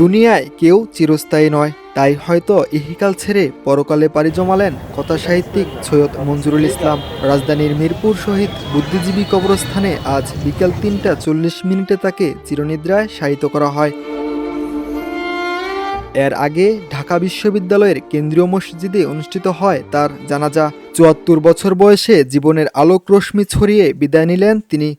দুনিয়ায় কেউ চিরস্থায়ী নয়, তাই হয়তো ইহিকাল ছেড়ে পরকালে পাড়ি জমালেন কথা সাহিত্যিক সৈয়দ মঞ্জুরুল ইসলাম। রাজধানীর মিরপুর শহীদ বুদ্ধিজীবী কবরস্থানে আজ বিকাল তিনটা চল্লিশ মিনিটে তাকে চিরনিদ্রায় শায়িত করা হয়। এর আগে ঢাকা বিশ্ববিদ্যালয়ের কেন্দ্রীয় মসজিদে অনুষ্ঠিত হয় তার জানাজা। চুয়াত্তর বছর বয়সে জীবনের আলোক রশ্মি ছড়িয়ে বিদায় নিলেন তিনি।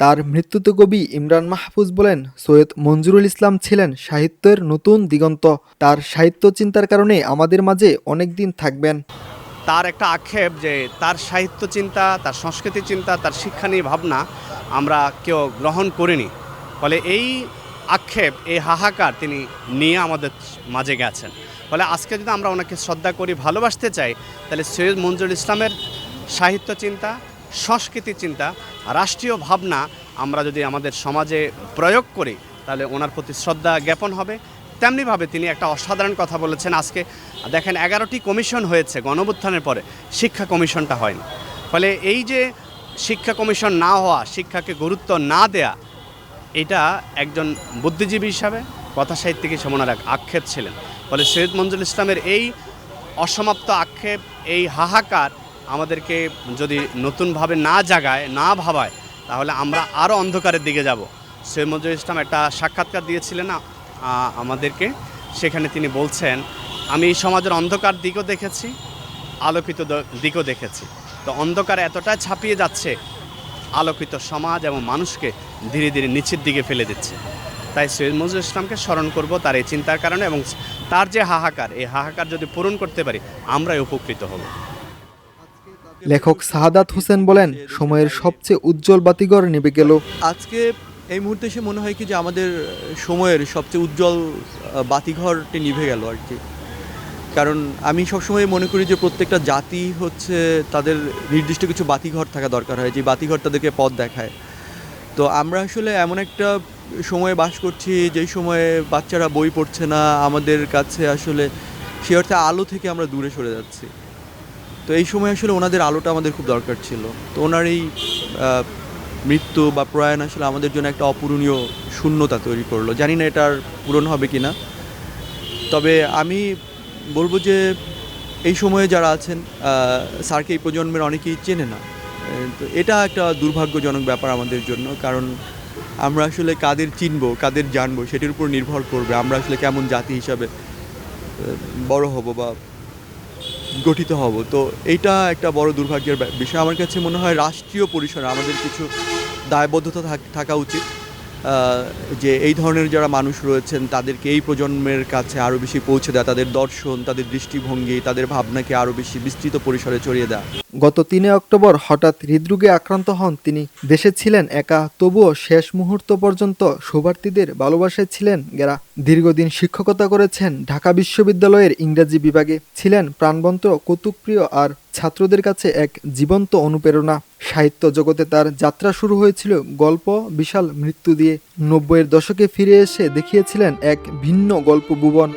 তার মৃত্যুতে কবি ইমরান মাহফুজ বলেন, সৈয়দ মঞ্জুরুল ইসলাম ছিলেন সাহিত্যের নতুন দিগন্ত। তার সাহিত্য চিন্তার কারণে আমাদের মাঝে অনেক দিন থাকবেন। তার একটা আক্ষেপ যে তার সাহিত্য চিন্তা, তার সংস্কৃতি চিন্তা, তার শিক্ষা নিয়ে ভাবনা আমরা কেউ গ্রহণ করিনি। ফলে এই আক্ষেপ, এই হাহাকার তিনি নিয়ে আমাদের মাঝে গেছেন। ফলে আজকে যদি আমরা ওনাকে শ্রদ্ধা করি, ভালোবাসতে চাই, তাহলে সৈয়দ মঞ্জুরুল ইসলামের সাহিত্য চিন্তা, সংস্কৃতি চিন্তা রাষ্ট্রীয় ভাবনা আমরা যদি আমাদের সমাজে প্রয়োগ করি, তাহলে ওনার প্রতি শ্রদ্ধা জ্ঞাপন হবে। তেমনিভাবে তিনি একটা অসাধারণ কথা বলেছেন, আজকে দেখেন এগারোটি কমিশন হয়েছে গণবুত্থানের পরে, শিক্ষা কমিশনটা হয়নি। ফলে এই যে শিক্ষা কমিশন না হওয়া, শিক্ষাকে গুরুত্ব না দেয়া, এটা একজন বুদ্ধিজীবী হিসাবে কথা সাহিত্যিক হিসেবে ওনার এক আক্ষেপ ছিলেন। ফলে সৈয়দ মঞ্জুল ইসলামের এই অসমাপ্ত আক্ষেপ, এই হাহাকার আমাদেরকে যদি নতুনভাবে না জাগায়, না ভাবায়, তাহলে আমরা আরও অন্ধকারের দিকে যাব। সৈয়দ মঞ্জুল ইসলাম একটা সাক্ষাৎকার দিয়েছিলেন আমাদেরকে। সেখানে তিনি বলছেন, আমি সমাজের অন্ধকার দিকও দেখেছি, আলোকিত দিকও দেখেছি। তো অন্ধকার এতটাই ছাপিয়ে যাচ্ছে, আলোকিত সমাজ এবং মানুষকে ধীরে ধীরে নিচের দিকে ফেলে দিচ্ছে। তাই সৈয়দ মজুর ইসলামকে স্মরণ করব তার এই চিন্তার কারণে এবং তার যে হাহাকার, এই হাহাকার যদি পূরণ করতে পারি, আমরাই উপকৃত হব। লেখক শাহাদাত হোসেন বলেন, সময়ের সবচেয়ে উজ্জ্বল বাতিঘর নিভে গেল। আজকে এই মুহূর্তে এসে মনে হয় কি যে আমাদের সময়ের সবচেয়ে উজ্জ্বল বাতিঘরটি নিভে গেল আর কি। কারণ আমি সবসময় মনে করি যে প্রত্যেকটা জাতি হচ্ছে তাদের নির্দিষ্ট কিছু বাতিঘর থাকা দরকার হয়, যে বাতিঘর তাদেরকে পথ দেখায়। তো আমরা আসলে এমন একটা সময়ে বাস করছি, যেই সময়ে বাচ্চারা বই পড়ছে না, আমাদের কাছে আসলে সে অর্থে আলো থেকে আমরা দূরে সরে যাচ্ছি। তো এই সময় আসলে ওনাদের আলোটা আমাদের খুব দরকার ছিল। তো ওনার এই মৃত্যু বা প্রয়াণ আসলে আমাদের জন্য একটা অপূরণীয় শূন্যতা তৈরি করল। জানি না এটার পূরণ হবে কি না। তবে আমি বলব যে, এই সময়ে যারা আছেন স্যারকে এই প্রজন্মের অনেকেই চেনে না। তো এটা একটা দুর্ভাগ্যজনক ব্যাপার আমাদের জন্য। কারণ আমরা আসলে কাদের চিনবো, কাদের জানব, সেটির উপর নির্ভর করবে। আমরা আসলে কেমন জাতি হিসাবে বড় হব বা গঠিত হব। তো এইটা একটা বড় দুর্ভাগ্যের বিষয়। আমার কাছে মনে হয় রাষ্ট্রীয় পরিসরে আমাদের কিছু দায়বদ্ধতা থাক- উচিত। যে এই ধরনের যারা মানুষ রয়েছেন, তাদেরকে এই প্রজন্মের কাছে আরও বেশি পৌঁছে দেয়, তাদের দর্শন, তাদের দৃষ্টিভঙ্গি, তাদের ভাবনাকে আরও বেশি বিস্তৃত পরিসরে ছড়িয়ে দেয়। গত তিনে অক্টোবর হঠাৎ হৃদরোগে আক্রান্ত হন তিনি। দেশে ছিলেন একা, তবুও শেষ মুহূর্ত পর্যন্ত শোভার্থীদের ভালোবাসায় ছিলেন গেরা। দীর্ঘদিন শিক্ষকতা করেছেন ঢাকা বিশ্ববিদ্যালয়ের ইংরাজি বিভাগে। ছিলেন প্রাণবন্ত, কৌতুকপ্রিয় আর ছাত্রদের কাছে এক জীবন্ত অনুপ্রেরণা। সাহিত্য জগতে তার যাত্রা শুরু হয়েছিল গল্প, বিশাল মৃত্যু দিয়ে। নব্বইয়ের দশকে ফিরে এসে দেখিয়েছিলেন এক ভিন্ন গল্প ভুবন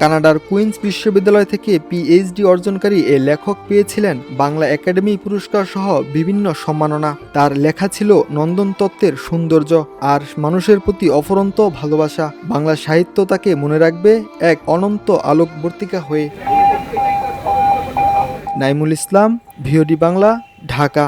কানাডার কুইন্স বিশ্ববিদ্যালয় থেকে পিএইচডি অর্জনকারী এ লেখক পেয়েছিলেন বাংলা একাডেমি পুরস্কার সহ বিভিন্ন সম্মাননা। তার লেখা ছিল নন্দন তত্ত্বের সৌন্দর্য আর মানুষের প্রতি অফরন্ত ভালোবাসা। বাংলা সাহিত্য তাকে মনে রাখবে এক অনন্ত আলোকবর্তিকা হয়ে। নাইমুল ইসলাম, ভিওডি বাংলা, ঢাকা।